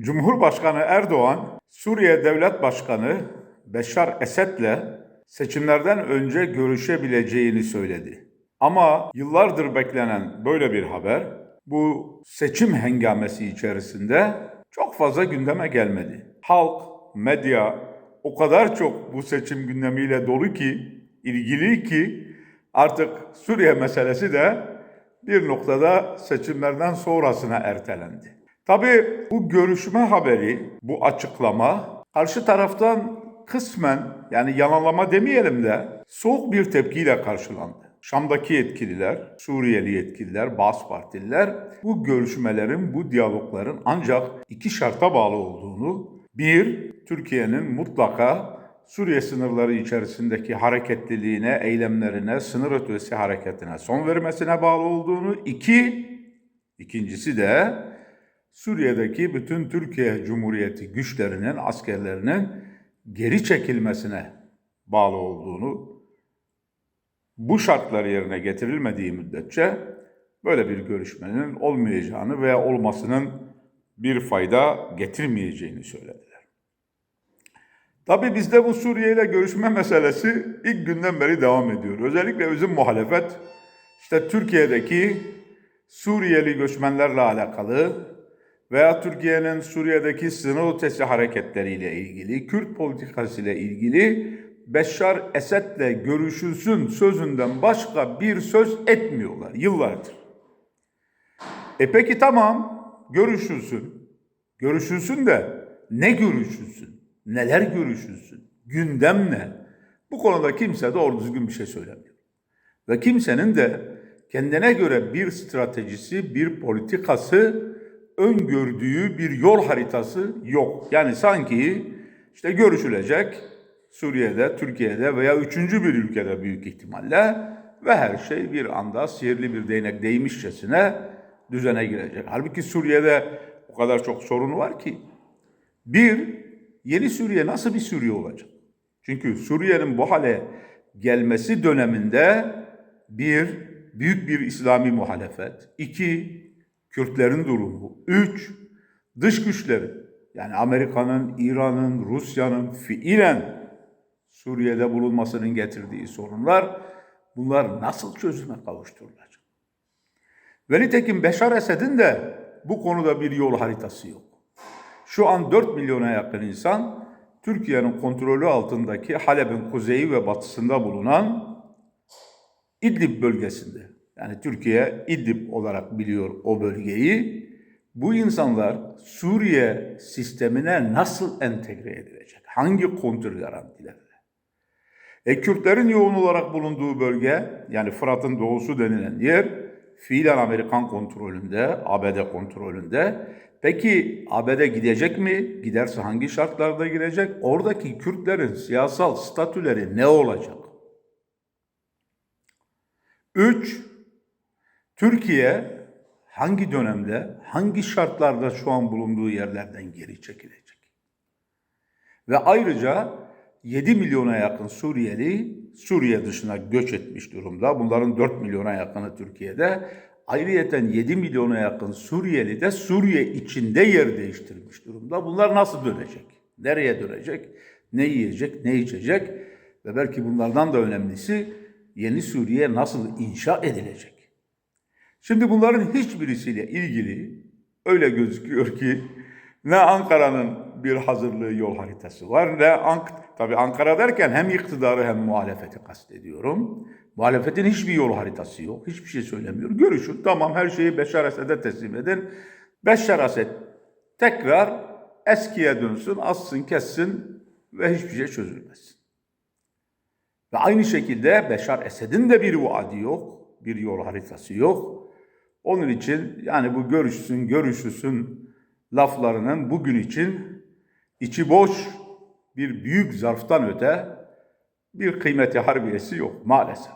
Cumhurbaşkanı Erdoğan, Suriye Devlet Başkanı Beşar Esed'le seçimlerden önce görüşebileceğini söyledi. Ama yıllardır beklenen böyle bir haber bu seçim hengamesi içerisinde çok fazla gündeme gelmedi. Halk, medya o kadar çok bu seçim gündemiyle dolu ki, ilgili ki artık Suriye meselesi de bir noktada seçimlerden sonrasına ertelendi. Tabii bu görüşme haberi, bu açıklama karşı taraftan kısmen yani yalanlama demeyelim de soğuk bir tepkiyle karşılandı. Şam'daki yetkililer, Suriyeli yetkililer, bazı partililer bu görüşmelerin, bu diyalogların ancak iki şarta bağlı olduğunu, bir, Türkiye'nin mutlaka Suriye sınırları içerisindeki hareketliliğine, eylemlerine, sınır ötesi hareketine son vermesine bağlı olduğunu, iki, ikincisi de Suriye'deki bütün Türkiye Cumhuriyeti güçlerinin, askerlerinin geri çekilmesine bağlı olduğunu, bu şartlar yerine getirilmediği müddetçe böyle bir görüşmenin olmayacağını veya olmasının bir fayda getirmeyeceğini söylediler. Tabii bizde bu Suriye ile görüşme meselesi ilk günden beri devam ediyor. Özellikle bizim muhalefet işte Türkiye'deki Suriyeli göçmenlerle alakalı veya Türkiye'nin Suriye'deki sınır ötesi hareketleriyle ilgili, Kürt politikası ile ilgili Beşar Esed'le görüşülsün sözünden başka bir söz etmiyorlar yıllardır. E peki tamam görüşülsün. Görüşülsün de ne görüşülsün? Neler görüşülsün? Gündem ne? Bu konuda kimse doğru düzgün bir şey söylemiyor. Ve kimsenin de kendine göre bir stratejisi, bir politikası, öngördüğü bir yol haritası yok. Yani sanki işte görüşülecek Suriye'de, Türkiye'de veya üçüncü bir ülkede büyük ihtimalle ve her şey bir anda sihirli bir değnek değmişçesine düzene girecek. Halbuki Suriye'de o kadar çok sorun var ki. Bir, yeni Suriye nasıl bir Suriye olacak? Çünkü Suriye'nin bu hale gelmesi döneminde bir, büyük bir İslami muhalefet. iki Kürtlerin durumu. Üç, dış güçleri. Yani Amerika'nın, İran'ın, Rusya'nın fiilen Suriye'de bulunmasının getirdiği sorunlar bunlar nasıl çözüme kavuşturulacak? Ve nitekim Beşar Esed'in de bu konuda bir yol haritası yok. Şu an 4 milyona yakın insan Türkiye'nin kontrolü altındaki Halep'in kuzeyi ve batısında bulunan İdlib bölgesinde. Yani Türkiye İdlib olarak biliyor o bölgeyi. Bu insanlar Suriye sistemine nasıl entegre edilecek? Hangi kontrol garantilerle? E Kürtlerin yoğun olarak bulunduğu bölge yani Fırat'ın doğusu denilen yer fiilen Amerikan kontrolünde, ABD kontrolünde. Peki ABD gidecek mi? Giderse hangi şartlarda girecek? Oradaki Kürtlerin siyasal statüleri ne olacak? Üç, Türkiye hangi dönemde, hangi şartlarda şu an bulunduğu yerlerden geri çekilecek? Ve ayrıca 7 milyona yakın Suriyeli Suriye dışına göç etmiş durumda. Bunların 4 milyona yakını Türkiye'de. Ayrıyeten 7 milyona yakın Suriyeli de Suriye içinde yer değiştirmiş durumda. Bunlar nasıl dönecek? Nereye dönecek? Ne yiyecek, ne içecek? Ve belki bunlardan da önemlisi yeni Suriye nasıl inşa edilecek? Şimdi bunların hiçbirisiyle ilgili öyle gözüküyor ki ne Ankara'nın bir hazırlığı yol haritası var ne Ank tabi Ankara derken hem iktidarı hem muhalefeti kastediyorum. Muhalefetin hiçbir yol haritası yok. Hiçbir şey söylemiyor. Görüşün tamam her şeyi Beşar Esed'e teslim edin. Beşar Esed tekrar eskiye dönsün, assın, kessin ve hiçbir şey çözülmesin. Ve aynı şekilde Beşar Esed'in de bir vaadi yok, bir yol haritası yok. Onun için yani bu görüşsün, görüşüsün laflarının bugün için içi boş bir büyük zarftan öte bir kıymeti harbiyesi yok maalesef.